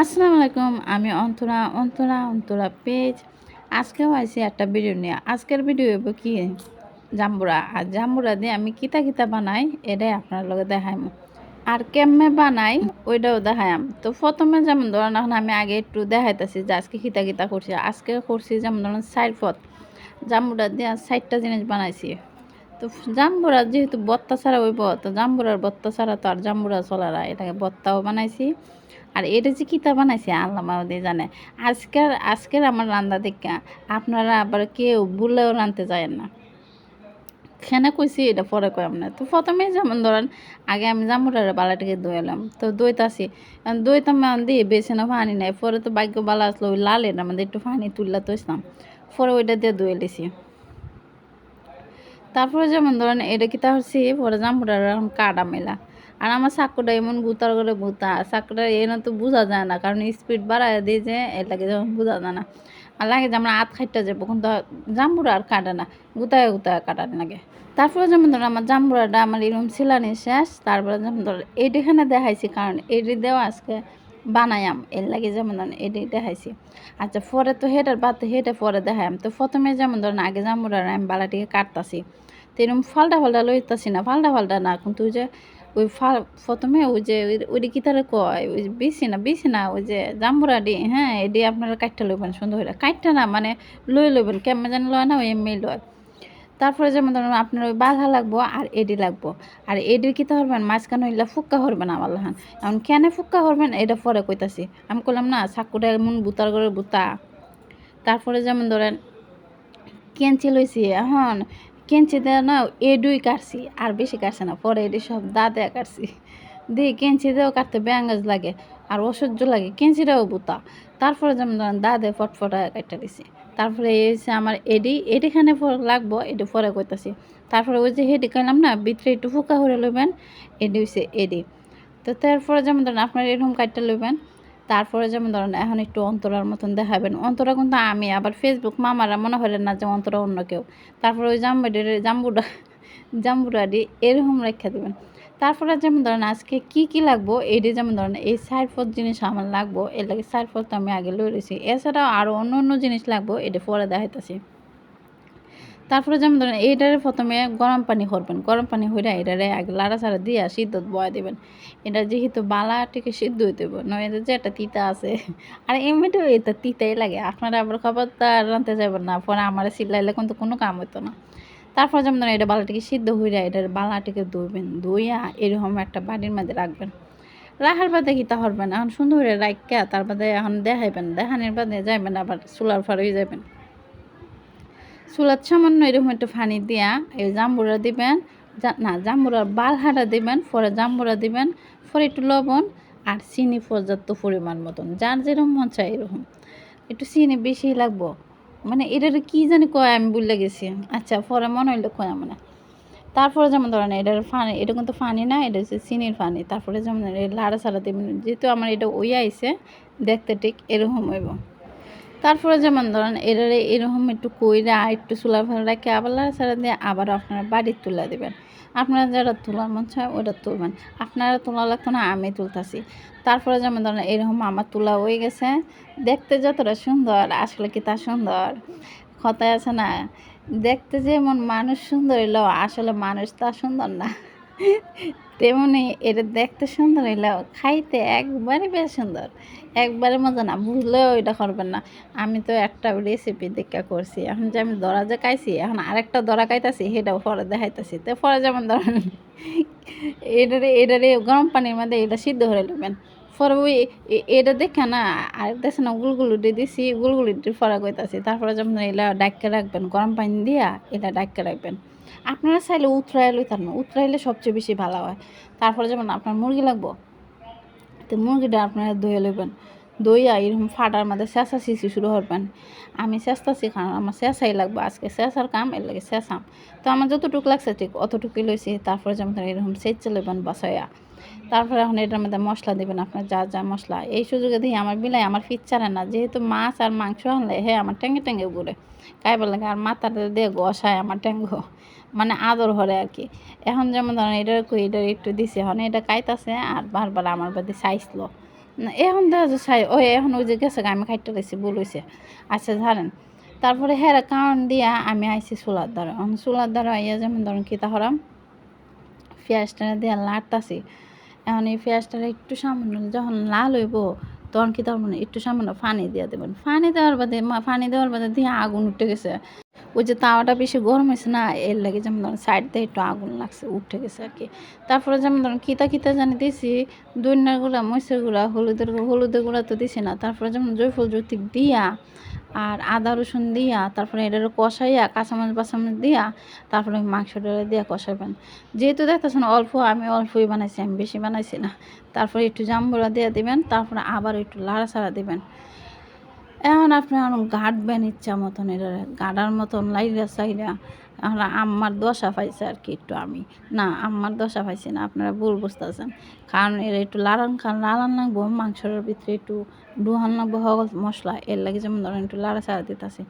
আসসালামু আলাইকুম আমি অন্তরা অন্তরা অন্তরা পেজ। আজকেও আইছি একটা ভিডিও নিয়ে। আজকের ভিডিও হইব কি? জাম্বুরা। আর জাম্বুরা দিয়ে আমি কিতা কিতা বানাই, এটাই আপনার লগে দেখাইম। আর কেমনে বানাই, ওইটাও দেখাইম। তো প্রথমে যেমন ধরেন, এখন আমি আগে একটু দেখাইতেছি যে আজকে কিতা কিতা করছি। আজকে করছি যেমন ধরেন, সাইড পথ। জাম্বুরা দিয়ে সাইডটা জিনিস বানাইছি। তো জাম্বুরা যেহেতু বত্তা ছাড়া হইব, তো জাম্বুরার বত্তা ছাড়া তো আর জাম্বুরা চলারা এটাকে বত্তাও বানাইছি। আর এটা যে কিতা বানাইছে, আল্লাহ মাহদি জানে। আজকের আজকের আমার রান্না দেখা, আপনারা আবার কেউ বললেও রানতে যায় না। খেনে কইছি, এটা পরে কই না। তো প্রথমে যেমন ধরেন, আগে আমি জামুরার বালাটাকে দইলাম তো দইতাছি দইতাম দিয়ে বেছে না পানি নাই। পরে তো ভাগ্য বালা আসলো, ওই লালের আমাদের একটু পানি তুললা তো ইসলাম পরে ওইটা দিয়ে দই লিছি তারপরে যেমন ধরেন, এটা কিতা হচ্ছে, পরে এখন কাটা মেলা। আর আমার চাকুটা এমন গুতার করে গুতা চাকুটা এনে তো বোঝা যায় না, কারণ স্পিড বাড়ায় দিয়ে যে এটাকে যেমন বোঝা যায় না। আর লাগে যে আমরা আত খাইটা যাব কিন্তু জাম্বুরা আর কাটে না, গুতায় গুতায় কাটার লাগে। তারপরে যেমন ধরো আমার জাম্বুরাটা আমার এরকম ছিলানি শেষ, তারপরে যেমন ধরো এইটিখানে দেখাইছি, কারণ এটি দেওয়া আজকে বানায়াম এর লাগে যেমন ধরেন এটি দেখাইছি। আচ্ছা পরে তো হেটার বাদ, হেটে পরে দেখাইম তো প্রথমে যেমন ধরেন আগে জাম্বুরার আমি বালাটিকে কাটতাছি। তো এরকম ফাল্টা ফাল্টা লইতাছি না ফাল্টা ফাল্টা না, কিন্তু যে ওই প্রথমে ওই যে ওইটি কি তারা কয়? ওই বেশি না বেশি না, ওই যে জাম্বুরাডি হ্যাঁ এডি আপনারা কাটটা লইবেন, সুন্দর হইলে কাটটা না মানে লই লইবেন, কেমন যেন লয় না, ওই এমনি লয়। তারপরে যেমন ধরুন আপনার ওই বাধা লাগবো আর এডি লাগবো। আর এডির কিতা হরবেন? মাঝখানে হইলে ফুক্কা হরবেন আমার লাহান। এখন কেন ফুক্কা হরবেন? এটা পরে কইতাছি। আমি করলাম না চাকুটা এমন বুতার করে বুতা। তারপরে যেমন ধরেন কেঞ্চি লইছি, এখন কেঞ্চি দেওয়া না এডুই কাটছি, আর বেশি কাটছে না, পরে এডি সব দা দেয়া কাটছি। দিয়ে কেঞ্চি দিয়েও কাটতে ব্যাঙ্গাজ লাগে, আর অসহ্য লাগে, কেঞ্চিটাও বুতা। তারপরে যেমন ধরেন দা দিয়ে ফটফটা কাটতে দিছি। তারপরে এই হচ্ছে আমার এডি, এডিখানে লাগবো, এডি পরে কইতাছি। তারপরে ওই যে হেডি খাইলাম না, ভিতরে একটু ফুকা করে লইবেন, এডি হচ্ছে এডি। তো তারপরে যেমন ধরেন আপনার এরকম কাটতে লইবেন তারপরে যেমন ধরেন এখন একটু অন্তরার মতন দেখাবেন, অন্তরা কিন্তু আমি, আবার ফেসবুক মামারা মনে করেন না যে অন্তরা অন্য কেউ। তারপরে ওই জাম্বুডের জাম্বুডা জাম্বুডাডি এরকম রেখা দেবেন। তারপরে যেমন ধরেন আজকে কি কি লাগবো এটি যেমন ধরেন এই সাইড ফোর জিনিস আমার লাগবো, এর লাগে সাইড ফোর তো আমি আগে রয়েছি এছাড়াও আরও অন্য অন্য জিনিস লাগবো, এটা পরে দেখাইতেছি। তারপরে যেমন ধরেন এইটারে প্রথমে গরম পানি করবেন। গরম পানি হইলে এটারে আগে লাড়া ছাড়া দিয়ে সিদ্ধ বয়া দেবেন। এটা যেহেতু বালা থেকে সিদ্ধ হইতে হবে নয় যে একটা তিতা আছে, আর এমনিতেও এটা তিতাই লাগে। আপনারা আবার খাবার তা রাঁধতে যাবেন না, পরে আমার সিলাইলে কিন্তু কোনো কাম হইতো না। তারপর যেমন ধরেন এটা বালাটিকে সিদ্ধ হইয়া এটার বালাটিকে ধুইবেন, ধুইয়া এরকম একটা বাড়ির মধ্যে রাখবেন। রাখার বাদে কি তা হরবেন এখন সুন্দর করে রাখিয়া তার বাদে এখন দেখাইবেন, দেখানোর বাদে যাইবেন, আবার চুলার ফার যাবেন চুলার সামান্য এরকম একটু ফানি দিয়া এই জাম্বুরা দিবেন না, জাম্বুরার বাল হাঁটা দিবেন, পরে জাম্বুরা দিবেন, পরে একটু লবণ আর চিনি পর্যাপ্ত পরিমাণ মতন, যার যেরকম মন চায় এরকম। একটু চিনি বেশি লাগবো। মানে এটার কি জানি কয় আমি বললে গেছি। আচ্ছা পরে মনে হইল কয় মানে তারপরে যেমন ধরেন এটার ফানি এটা কিন্তু ফানি না, এটা হচ্ছে চিনির ফানি তারপরে যেমন লাড়া ছাড়া দেবেন, যেহেতু আমার এটা ওই আইসে দেখতে ঠিক এরকম হইব। তারপরে যেমন ধরেন এটারে এরকম একটু কইরা একটু চুলা ফেলে রাখে আবার ছাড়া দিয়ে আবার আপনারা বাড়ির তুলে দেবেন। আপনারা যারা তোলার মন চায় ওটা তুলবেন। আপনারা তোলা লাগতো না, আমি তুলতেছি। তারপরে যেমন ধরেন এরকম আমার তোলা হয়ে গেছে। দেখতে যতটা সুন্দর, আসলে কি তা সুন্দর? কথায় আছে না, দেখতে যেমন মানুষ সুন্দর এলো আসলে মানুষ তা সুন্দর না। তেমনি এটা দেখতে সুন্দর হইলেও খাইতে একবারে বেশ সুন্দর। একবারে মজা না বুঝলেও এটা করবেন না। আমি তো একটা রেসিপি দেখা করছি, এখন যে আমি দরা যে খাইছি, এখন আরেকটা দরা খাইতেছি, সেটাও পরে দেখাইতেছি। তো পরে যেমন ধরেন, এটারে এটারে গরম পানির মধ্যে এটা সিদ্ধ করে নেবেন। পরে ওই এটা দেখে না আর দেখছে না গুলগুলুটি দিছি গুলগুলুটির ফরা কইতাছি। তারপরে যেমন এলা ডাক্কে রাখবেন, গরম পানি দিয়া এটা ডাক্কে রাখবেন। আপনারা চাইলে উতরাই তার না উতরাইলে সবচেয়ে বেশি ভালো হয়। তারপরে যেমন আপনার মুরগি লাগবো, তো মুরগিটা আপনারা ধুয়ে লইবেন। দইয়া এরকম ফাটার মধ্যে চেঁচা শিশু শুরু হবেন আমি চেষ্টাছি কারণ আমার চেঁচাই লাগবে, আজকে চেঁচার কাম, এর লাগে চেঁচাম তো আমার যতটুকু লাগছে ঠিক অতটুকুই লইছি, তারপরে যেমন এরকম সেচে লইবেন বাসাইয়া। তারপরে এখন এটার মধ্যে মশলা দেবেন আপনার যা যা মশলা। এই সুযোগে দিয়ে আমার বিলাই আমার ফিট ছাড়ে না। যেহেতু মাছ আর মাংস আনলে হ্যাঁ আমার ট্যাঙ্গে ট্যাঙ্গে ঘুরে। কাই বলে আর মাথাটা দিয়ে গসায় আমার ট্যাঙ্গো মানে আদর হরে আর কি। এখন যেমন ধরেন এটার এটার একটু দিছে। এখন এটা কাইতাছে আর বারবার আমার বাদে না, এখন দেখা ছাই ওই এখন ওই যে গেছে আমি খাইতে ভুল হয়েছে আচ্ছা ধরেন। তারপরে হেরা কারণ দিয়া আমি আইছি চুলার দ্বারা। চুলার দ্বারা আইয়া যেমন ধরেন কিতা হরাম পেঁয়াজটা দিয়ে লাড়তাছি। এখন এই পেঁয়াজটা একটু সামান্য যখন লাল হইব, তখন কি তখন একটু সামান্য পানি দিয়ে দেবেন? পানি দেওয়ার বাদে পানি দেওয়ার বাদে দিয়ে আগুন উঠে গেছে। ওই যে তাওয়াটা বেশি গরম হয়েছে না, এর লাগে যেমন ধরেন সাইড দিয়ে একটু আগুন লাগছে, উঠে গেছে আর কি। তারপরে যেমন ধরেন কিতা কিতা জানি দিয়েছি দইনার গুঁড়া হলুদের হলুদের গুঁড়া তো দিছি না। তারপরে যেমন জয়ফল জ্যোতিক দিয়া আর আদা, রসুন দিয়া, তারপরে এটারও কষাইয়া কাঁচামাচ বাঁচামাচ দিয়া, তারপরে মাংসটা দিয়া কষাবেন। যেহেতু দেখতেছেন অল্প, আমি অল্পই বানাইছি, আমি বেশি বানাইছি না। তারপরে একটু জাম্বুরা দিয়ে দিবেন, তারপরে আবার একটু লাড়া ছাড়া দিবেন। এখন আপনি গাঁটবেন ইচ্ছা মতন এটা গাঁটার মতন লাইরা সাইরা এখন আম্মার দশা পাইছে আর কি একটু আমি। না, আম্মার দশা পাইছি না, আপনারা ভুল বুঝতেছেন। কারণ এর একটু লাড়ান খান লাড়ান লাগবো, মাংসের ভিতরে একটু ডুহান লাগবো হগল মশলা, এর লাগে যেমন ধরেন একটু লাড়া ছাড়া দিতেছি।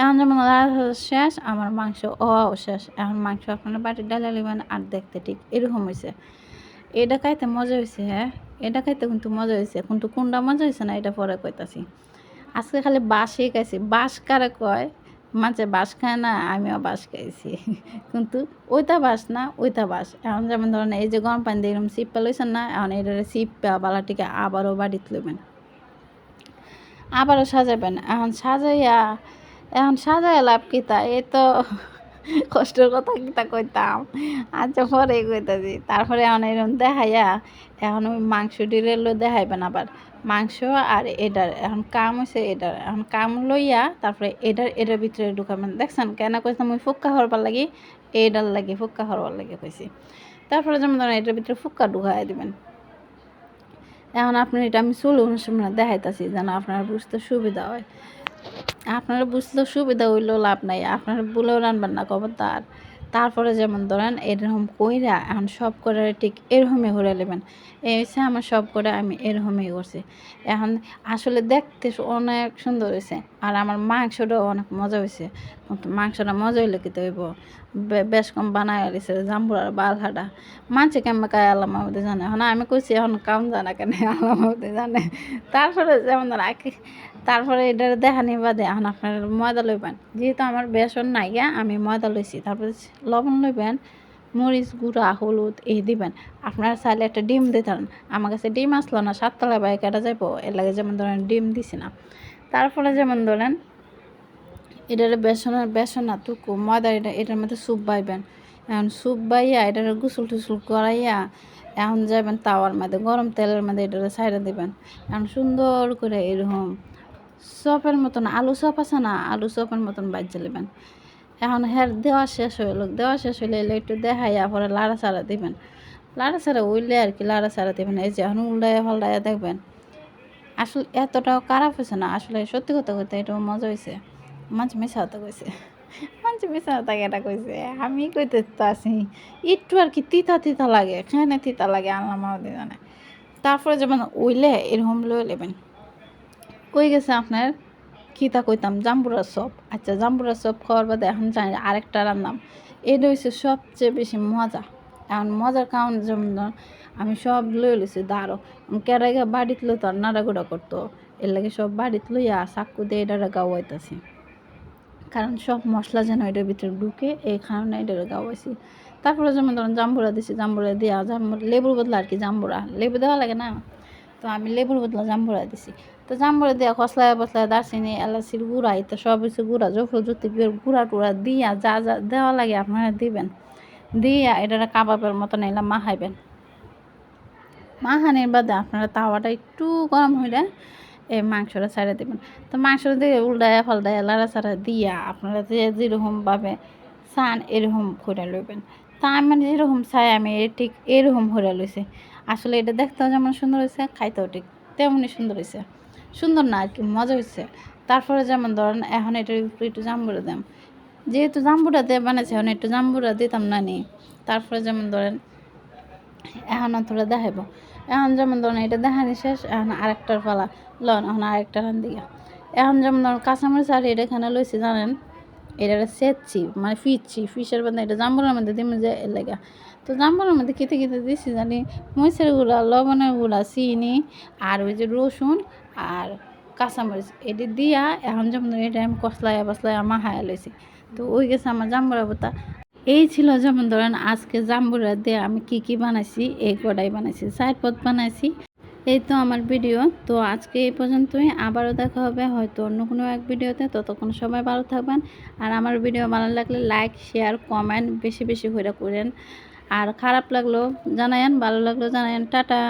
এখন যেমন লাড়া শেষ, আমার মাংস অও শেষ। এখন মাংস আপনারা বাটির ডালে নেবেন আর দেখতে ঠিক এরকম হয়েছে এটা খাইতে মজা হয়েছে হ্যাঁ? এটা খাইতে কিন্তু মজা হয়েছে কিন্তু কোনটা মজা হয়েছে না, এটা পরে কইতাছি। আজকে খালি বাসই খাইছি। বাস কারে কয়? মাঝে বাস খায় না, আমিও বাস খাইছি। কিন্তু ওইটা বাস না, ওইটা বাস এখন যেমন ধরেন এই যে গরম পানি দিয়ে এরকম লইছেন না, এখন এটা সিপ্পা বালাটিকে আবারও বাড়িতে লইবেন। আবারও সাজাবেন। এখন সাজাইয়া এখন সাজাইয়া লাভ কিতা এ তো কষ্টের কথা কিতা কইতাম। আচ্ছা পরে কইতাছি, তারপরে এখন এরকম দেখাইয়া এখন ওই মাংস ডিরেলো দেখাইবেন আবার। মাংস আর এটার এখন কাম হয়েছে এটার এখন কাম লইয়া তারপরে এটার এটার ভিতরে ঢুকাবেন। দেখছেন? কেন কইতাম ওই ফুক্কা হরবার লাগি? এটার লাগে, ফুক্কা হরবার লাগে কইছি। তারপরে যেমন ধরেন এটার ভিতরে ফুক্কা ঢুকাই দিবেন। এখন আপনার এটা আমি চলুন দেখাইতাছি যেন আপনার বুঝতে সুবিধা হয়। আপনারা বুঝলেও সুবিধা হইলেও লাভ নাই। আপনারা বলেও রানবেন না খবরদার। তারপরে যেমন ধরেন এরকম কইরা এখন সব করে ঠিক এরকমই ঘুরে নেবেন। এই হচ্ছে আমার সব করে আমি এরকমই করছি। এখন আসলে দেখতে অনেক সুন্দর হয়েছে আর আমার মাংসটাও অনেক মজা হয়েছে মাংসটা মজা হইলে কি হইব? বেশ কম বানায় দিছে জাম্বুরার বাল হাটা মানছে কেমন কায় আল্লাহ মাহমুদে জানে? এখন আমি কইছি, এখন কাম জানা কেন আল্লাহ মাহমুদে জানে। তারপরে যেমন আগে, তারপরে এটা দেখানি বাদে এখন আপনার ময়দা লইবেন। যেহেতু আমার বেসন নাই গা, আমি ময়দা লইছি। তারপরে লবণ লইবেন মরিচ গুঁড়া, হলুদ, এই দিবেন। আপনারা চাইলে একটা ডিম দিতেন আমার কাছে ডিম আসলো না সাততলা বাইক এটা যাইবো। এর লাগে যেমন ধরেন ডিম দিছি না। তারপরে যেমন ধরেন, এটার বেসনের, বেসন না টুকু, ময়দা, এটা, এটার মধ্যে স্যুপ বাইবেন। এখন স্যুপ বাইয়া, এটার গুসল টুসুল করাইয়া এখন যাবেন তাওয়ার মধ্যে, গরম তেলের মধ্যে এটার সাইডে দিবেন। এখন সুন্দর করে এরকম চপের মতন, আলু চপ আছে না, আলু চপের মতন বাজ্যে নেবেন। এখন হের দেওয়া শেষ হইল, দেওয়া শেষ হইলে এলে একটু দেখাইয়া পরে লাড়া চাড়া দিবেন। লাড়া চাড়া উইলে আর কি লাড়া চাড়া দিবেন, এই যে এখন উল্টাইয়া ফাল্টাইয়া দেখবেন। আসলে এতটাও খারাপ হয়েছে না, আসলে সত্যি কথা কইতে এটাও মজা হয়েছে মাঝে মিশা হতে কইছে, মাঝে মিশা হতে এটা কইছে, আমি কইতে তো আছি। একটু আর কি তিতা তিতা লাগে কেন তিতা লাগে আল্লাহ মাহদি জানে। তারপরে যেমন উইলে এরকম লয়ে নেবেন। কই গেছে আপনার? খিতা কইতাম, জাম্বুরা চপ। আচ্ছা জাম্বুরা চপ খাওয়ার বাদে এখন জানি আরেকটা রান্নাম। এটা হচ্ছে সবচেয়ে বেশি মজা। এখন মজার কারণ যেমন আমি সব লই লইছি দাঁড়ো কেরাইগা বাড়িত লই তো আর নাড়াগুড়া করতো। এর লাগে সব বাড়িত লইয়া চাকু দিয়ে এটা গাওয়াইতেছি। কারণ সব মশলা যেন এটার ভিতরে ঢুকে, এই কারণে এটা গাওয়াইছি। তারপরে যেমন ধরুন জাম্বুরা দিছি, জাম্বুরা দিয়া জাম্বুরা লেবুর বদলা আর কি জাম্বুরা। লেবু দেওয়া লাগে না? তো আমি লেবুর বদলা জাম্বুরা দিছি। তো জাম্বুরা দিয়া খসলায় বসলায় দারচিনি, এলাচির গুঁড়া এটা সব কিছু গুঁড়া জফল জ্যোতি গুঁড়া টুড়া দিয়া যা যা দেওয়া লাগে আপনারা দিবেন। দিয়া এটা কাবাবের মতন এলাম মাখাইবেন। মাখানির বাদে আপনারা তাওয়াটা একটু গরম হইলে এই মাংসটা ছাড়া দেবেন। তো মাংসটা দিয়ে উল্টায়া ফাল্টায়া লাড়া ছাড়া দিয়া আপনারা যে যেরকমভাবে চান এরকম করে লইবেন। তা আমি যেরকম চাই আমি ঠিক এরকম করে লইছি। আসলে এটা দেখতেও যেমন সুন্দর হয়েছে খাইতেও ঠিক তেমনই সুন্দর হয়েছে সুন্দর না আর কি মজা হয়েছে তারপরে যেমন ধরেন, এখন এটার উপরে একটু জাম্বুরা দেন যেহেতু জাম্বুরা দিয়ে বানাইছে, এখন একটু জাম্বুরা দিতাম না নি। তারপরে যেমন ধরেন, এখন তোরা দেখাইব। এখন যেমন ধরেন, এটা দেখানি শেষ, এখন আরেকটার পালা। লন, এখন আরেকটা রান দিয়া এখন যেমন ধরেন, কাঁচামরিচ আর এটা এখানে লইছি, জানেন? এটা সেচ্ছি মানে ফিরছি ফিসের মধ্যে এটা জাম্বুরের মধ্যে দিমে যে লাগা। তো জাম্বুরের মধ্যে খেতে খেতে দিছি, জানি মরিচের গুঁড়া, লবণের গুঁড়া, চিনি, আর ওই যে রসুন আর কাঁচামরিচ এটি দিয়া এখন যেমন এটা আমি কসলাইয়া বসলাইয়া মাহায়া লইছি, তো ওই গেছে আমার জাম্বুরা বোতা। এই ছিল যেমন ধরেন আজকে জাম্বুরা দিয়ে আমি কি কি বানাইছি, এই কটাই বানাইছি সাইড পথ বানাইছি। এই তো আমার ভিডিও তো আজকে এই পর্যন্তই, আবারও দেখা হবে হয়তো অন্য কোনো এক ভিডিওতে ততক্ষণ সবাই ভালো থাকবেন। আর আমার ভিডিও ভালো লাগলে লাইক শেয়ার কমেন্ট বেশি বেশি করে করেন। আর খারাপ লাগল জানায়েন, ভালো লাগল জানায়েন, টাটা।